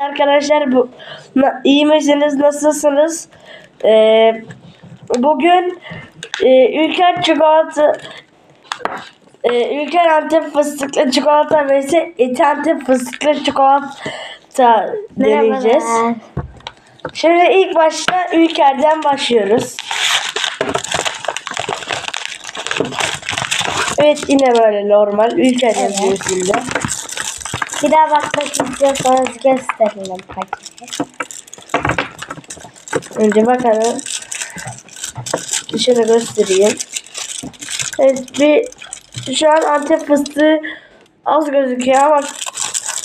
Arkadaşlar bu iyi misiniz? Nasılsınız? Ee, bugün e, Ülker çikolata e, Ülker Antep fıstıklı çikolata ve ise Eti Antep fıstıklı çikolata deneyeceğiz. Merhabalar. Şimdi ilk başta Ülker'den başlıyoruz. Evet yine böyle normal Ülker yazıyor üstünde. Bir daha bakmak istiyorsanız gösterelim paketi. Önce bakalım. Şöyle göstereyim. Evet bir şu an Antep fıstığı az gözüküyor ama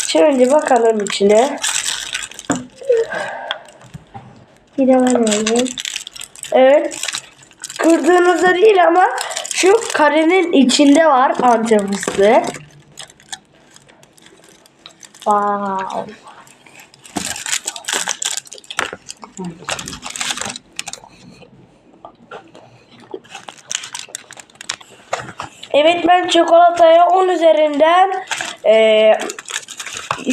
şimdi bakalım içine. Bir de alayım. Evet. Kırdığınızda değil ama şu karenin içinde var Antep fıstığı. Wow. Evet ben çikolataya 10 üzerinden eee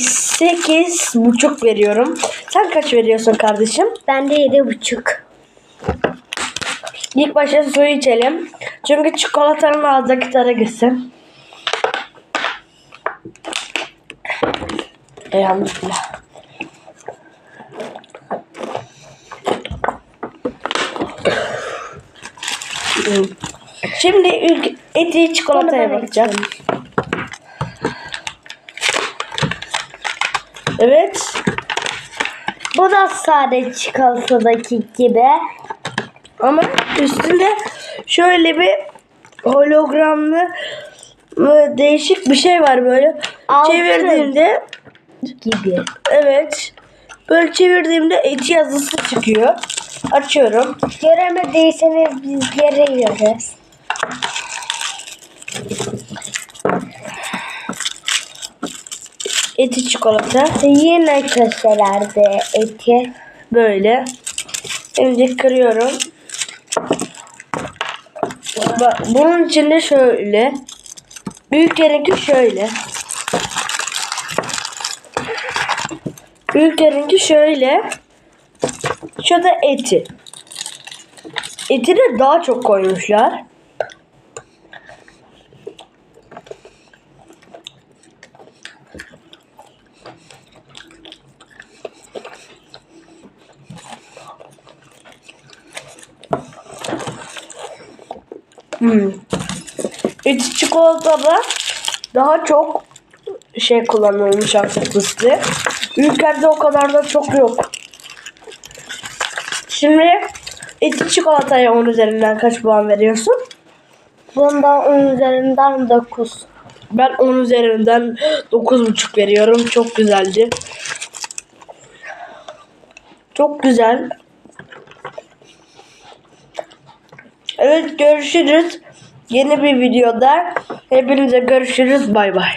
8 buçuk veriyorum. Sen kaç veriyorsun kardeşim? Ben de yedi buçuk. İlk başta suyu içelim. Çünkü çikolatanın ağızdaki tadı gitsin. Elhamdülillah. Şimdi ülke, eti çikolataya bakacağım. Evet. Bu da sade çikolatadaki gibi. Ama üstünde şöyle bir hologramlı değişik bir şey var böyle. Altın. Çevirdiğimde Gibi. evet böyle çevirdiğimde eti yazısı çıkıyor. Açıyorum. Göremediyseniz biz görüyoruz. Eti çikolata Yine köşelerde eti. böyle. Şimdi kırıyorum. Bak, bunun içinde şöyle. Büyük yerinki şöyle. Büyük yerinki şöyle. Şu da eti. Eti de daha çok koymuşlar. Hmm. Eti çikolatada daha çok şey kullanılmış artık fıstığı. Ülkede o kadar da çok yok. Şimdi eti çikolataya 10 üzerinden kaç puan veriyorsun? Bunda 10 üzerinden 9. Ben 10 üzerinden 9,5 veriyorum. Çok güzeldi. Çok güzel. Evet görüşürüz. Yeni bir videoda hepinize görüşürüz. Bay bay.